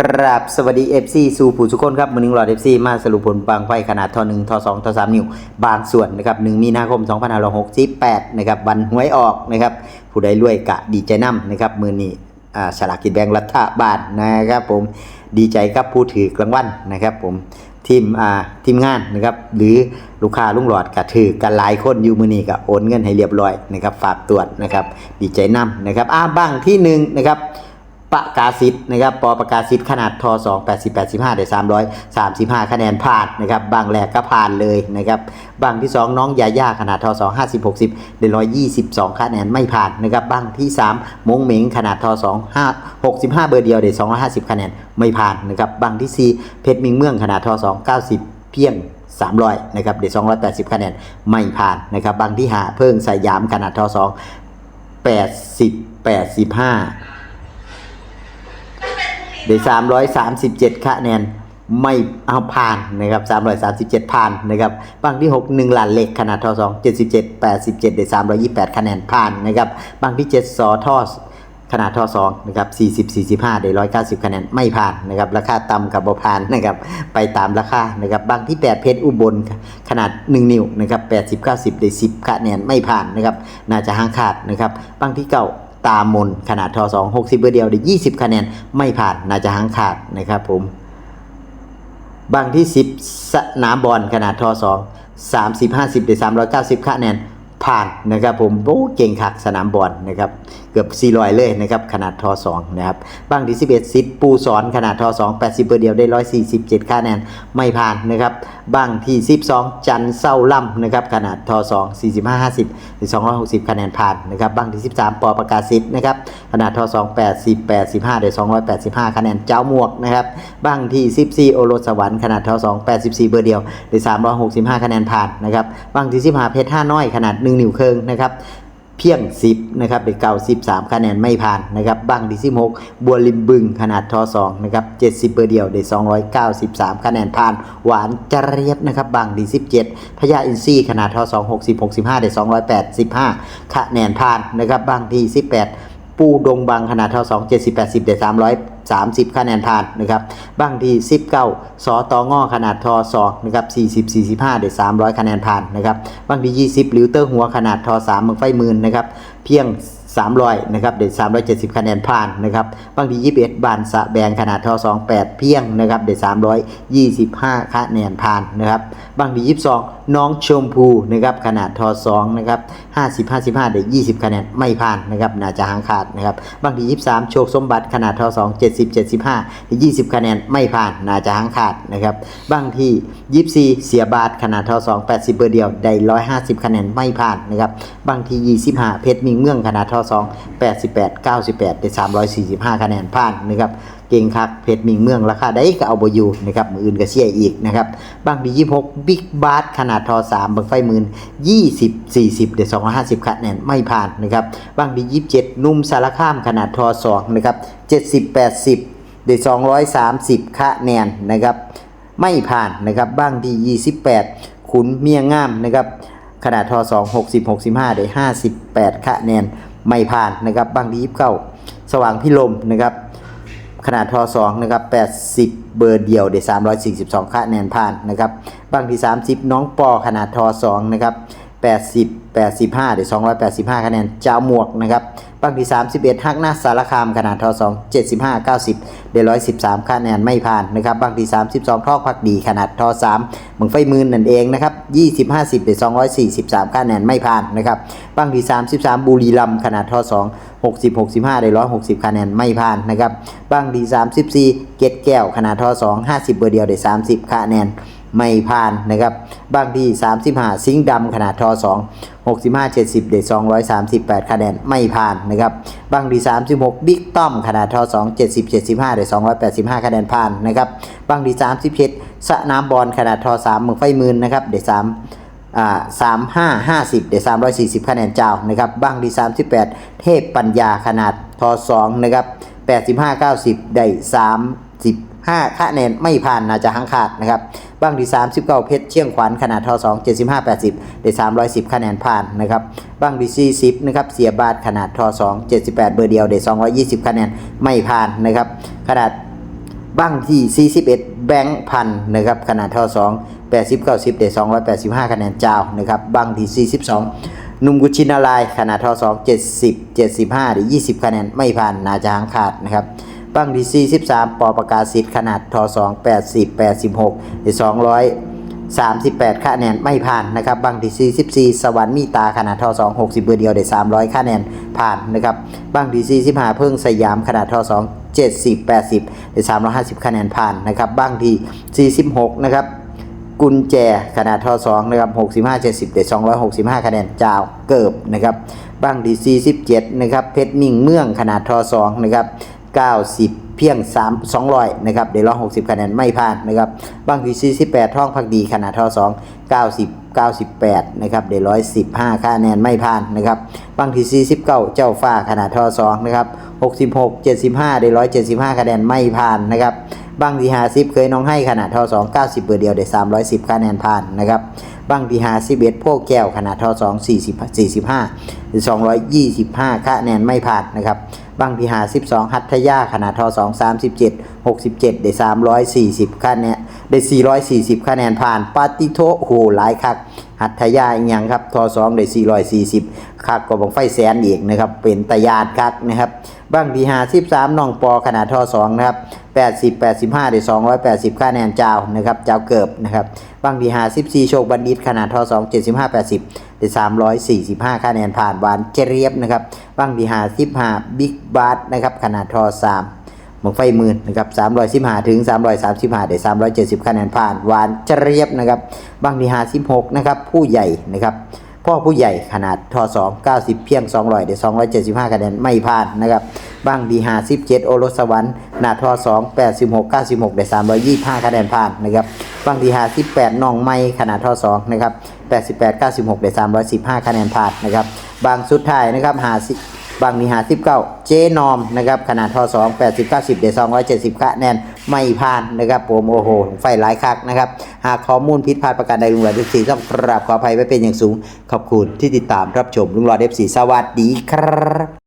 ครับสวัสดี FC สู่ผู้ทุกคนครับมือหนึ่งหลอด FC มาสรุปผลบางไฟขนาดทอ1ทอ2ทอ3นิ้ว บางส่วนนะครับ1มีนาคม2568นะครับวันหวยออกนะครับผู้ใดรวยกะดีใจน้ำนะครับมือนี้อ่าฉลากกินแบ่งรัฐบาลนะครับผมดีใจกับผู้ถือกลางวันนะครับผมทีมอ่าทีมงานนะครับหรือลูกค้าลุงหลอดกะถือกันหลายคนอยู่มือนี้ก็โอนเงินให้เรียบร้อยนะครับฝากตรวจนะครับดีใจน้ำนะครับอ่าบ้างที่หนึ่งนะครับ ประกาศิทธ์นะครับปอประกาศสิทธิ์ขนาดท2 80 85 ได้ 335 คะแนนผ่านนะครับบางแรกก็ผ่านเลยนะครับบางที่ 2 น้องยาย่าขนาดท2 50 60 ได้ 122 คะแนนไม่ผ่านนะครับบางที่ 3 มงเหม็งขนาดท2 5 65 เบอร์เดียวได้ 250 คะแนนไม่ผ่านนะครับบางที่ 4 เพชรมิงเมืองขนาดท2 90 เพียง300นะครับเดี๋ยว280 คะแนนไม่ผ่านนะครับบางที่หาเพิ่งสายามขนาดท2 80 85 ได้337คะแนนไม่เอาผ่านนะครับ337ผ่านนะครับบางที่6 1หลานเหล็กขนาดทอ2 77 87ได้328คะแนนผ่านนะครับบางที่7สอทอสขนาดทอ2นะครับ40 45 ได้ 190 คะแนน ไม่ผ่านนะครับ ราคาต่ำกับบผ่านนะครับ ไปตามราคา นะครับ บางที่ 8 เพชรอุบล ขนาด 1 นิ้วนะครับ80 90 ได้ 10 คะแนน ไม่ผ่านนะครับ น่าจะห่างขาดนะครับ บางที่เก่า ตามนขนาดทอ2 60เบอร์เดียวได้20คะแนนไม่ผ่านน่าจะหางขาดนะครับผมบางที่10สนามบอลขนาดทอ2 30 50ได้390คะแนนผ่านนะครับผมโอ้เก่งขักสนามบอลนะครับ กือบ400เลยนะครับขนาดทอ2นะครับบางที่11ซิดปูสอนขนาดทอ2 80เบอร์เดียวได้ 147คะแนนไม่ผ่านนะครับบางที่ 12 จันเศร้าล่ำนะครับขนาดทอ2 45 50หรือ260คะแนนผ่านนะครับบางที่ 13 ปอประกาศสิทธิ์นะครับขนาดทอ2 80 85ได้285คะแนนเจ้าหมวกนะครับบางที่ 14 โอโรสวรรค์ขนาดทอ2 84 เบอร์เดียวได้365 คะแนนผ่านนะครับบางที่ 15 เพชร5น้อยขนาด 1 นิ้วเคิงนะครับ เพียง 10 นะครับเด็กเก่า 13 คะแนนไม่ผ่านนะครับบ้างที่16บัวลิมบึงขนาดทอ2นะครับ70เบอร์เดียวเด้293 คะแนนผ่าน หวานจเรียบนะครับบางที่17 พญาอินซีขนาดทอ2 60 65 เด้285 คะแนนผ่านนะครับบางที18 ปูดงบางขนาดทอ2 70 80 ได้ 330 คะแนนผ่านนะครับบางที่19สอตองอขนาดทอ2นะครับ40 45 ได้ 300 คะแนนผ่านนะครับบางที่ 20 ลิวเตอร์หัวขนาดทอ3มึงไฟหมื่นนะครับเพียง 300นะครับเด็ด370 คะแนนผ่านนะครับบางที21 บานสะแบงขนาดทอ28 เพียงนะครับเด็ด325 คะแนนผ่านนะครับบางที22 น้องชมพูนะครับขนาดทอ2นะครับ50 55 เด็ด20 คะแนนไม่ผ่านนะครับน่าจะหางขาดนะครับบางที23 โชคสมบัติขนาดทอ2 70 75 เด็ด20 คะแนนไม่ผ่านน่าจะหางขาดนะครับบางที่24 เสียบาทขนาดทอ2 80 เบอร์เดียวได้150 คะแนนไม่ผ่านนะครับบางที่25 เพชรมิงเมืองขนาดทอ2 88 98 ได้345 คะแนนผ่านนะครับ เก่งคักเพชรมิงเมืองราคาได้ก็เอาบอยู่นะครับมืออื่นก็เชียอีกนะครับบางที่26 บิ๊กบาทขนาดทอ3บังไฟหมื่น20 40 ได้250 คะแนนไม่ผ่านนะครับบางที่27 นุ่มสารคามขนาดทอ2นะครับ70 80 ได้ 230 คะแนนนะครับไม่ผ่านนะครับบางที่ 28 ขุนเมียงามนะครับขนาดทอ2 60 65 ได้ 58 คะแนน ไม่ผ่านนะครับบางที่29สว่างพิลมนะครับขนาดทอ2นะครับ80 เบอร์เดียวได้342คะแนนผ่านนะครับบางที่ 30 น้องปอขนาดทอ2นะครับ80 85ได้285 คะแนนเจ้าหมวกนะครับ บางที่ 31ฮักหน้าสารคามขนาดทอ2 75 90 ได้ 113 คะแนนไม่ผ่านนะครับบางที่ 32ทอกพักดีขนาดทอ3มึงไฟมืนนั่นเองนะครับ20 50ได้243 คะแนนไม่ผ่านนะครับบางที่ 33 บุรีรัมขนาดทอ2 60 65 ได้ 160 คะแนนไม่ผ่านนะครับบางที่ 34 เกตแก้วขนาดทอ2 50 เบอร์เดียวได้ 30 คะแนน ไม่ผ่านนะครับ บางที่35 ซิงค์ดำขนาดทอ2 65 70 เด็ด238 คะแนนไม่ผ่านนะครับ บางที่36 บิ๊กต้อมขนาดทอ2 70 75 เด็ด285 คะแนนผ่านนะครับ บางที่37สะนามบอลขนาดทอ3เมืองไฟมืนนะครับ เด3อ่าสามห้าห้าสิบเดี๋ยวสามร้อยสี่สิบคะแนนเจ้านะครับบ้างที่สามสิบแปดเทพปัญญาขนาดทอสองนะครับแปดสิบห้าเก้าสิบได้สามสิบ ห้าคะแนนไม่ผ่านน่าจะหังขาดนะครับบ้างที่สามสิบเก้าเพชรเชียงขวัญขนาดทอสองเจ็ดสิบห้าแปดสิบได้สามร้อยสิบคะแนนผ่านนะครับบ้างที่สี่สิบนะครับเสียบาทขนาดทอสองเจ็ดสิบแปดเบอร์เดียว ได้สองร้อยยี่สิบคะแนนไม่ผ่านนะครับขนาดบ้างที่ 41 แบงค์พันนะครับขนาดเท่า2 80 90 ได้ 285 คะแนนเจ้านะครับบ้างที่ 42นุ่มกุชินาลายขนาดเท่า2 70 75ได้20 คะแนน ไม่ผ่านนาจะหางขาดนะครับ บ้งที่43ปอประกาศสิทธิ์ขนาดทอ2 80 86ได้200 38คะแนนไม่ผ่านนะครับบางที่44สวรรค์มีตาขนาดท่า2 60เบอร์เดียวได้300คะแนนผ่านนะครับบางที่45เพิ่งสยามขนาดท่า2 70 80ได้350 คะแนนผ่านนะครับบางที่46นะครับกุญแจขนาดทอ2นะครับ65 70เด็ด265 คะแนนจาวเกิบนะครับบ้างที่47นะครับเพชรนิ่งเมืองขนาดทอ2นะครับ 90 เพียง 3 200 นะครับเดี๋ยว160 คะแนนไม่ผ่านนะครับ บางที48ท่องพักดีขนาดท่อ2 90 98 นะครับเดี๋ยว115คะแนนไม่ผ่านนะครับบางที่49 เจ้าฟ้าขนาดท่อ2นะครับ 66 75เดี๋ยว175 คะแนนไม่ผ่านนะครับ บางที่หาซิเคยน้องให้ขนาดเท่า2 90เบอร์เดียวได้310คะแนนผ่านนะครับบางที่หาซิเอ็ดพวกแก้วขนาดเท่า2 40 45หรือ225คะแนนไม่ผ่านนะครับบางที่หา 12 หัตถยาขนาดท่า2 37 67 ได้ 340คะแนนได้ 440คะแนนผ่านปาติโทโหหลายคัก หัตถยาอีกอย่างครับทอ2ได้440คักกว่าบังไฟแสนอีกนะครับ เป็นตยาดคักนะครับบางที่หา13น้องปอขนาดทอ2นะครับ80 85ได้280คะแนนเจ้านะครับเจ้าเกิบนะครับบางที่54โชคบัณฑิตขนาดทอ2 75 80ได้345คะแนนผ่านหวานเจรียบนะครับบางที่55บิ๊กบาร์นะครับขนาดทอ3 หมวกไฟหมื่นนะครับ315ถึง335ได้370คะแนนผ่านหวานเจรียบนะครับบางที่56นะครับผู้ใหญ่นะครับพ่อผู้ใหญ่ขนาดทอ2 90เพียง200เดี๋ยว275คะแนนไม่ผ่านนะครับบ้างดี57โอรสสวรรค์ขนาดทอ2 86 96เดี๋ยว325คะแนนผ่านนะครับบ้างดี58น้องไม้ขนาดทอ2นะครับ88 96เดี๋ยว315คะแนนผ่านนะครับบางสุดท้ายนะครับ50บ บางมี59เจนอมนะครับขนาดทอ2 80 90เดี๋ยว270คะแนนไม่ผ่านนะครับผมโอ้โหไฟหลายคักนะครับ หากข้อมูลผิดพลาดประการใดลุงหลอดเอฟซีต้องกราบขออภัยไว้เป็นอย่างสูง ขอบคุณที่ติดตามรับชมลุงหลอดเอฟซีสวัสดีครับ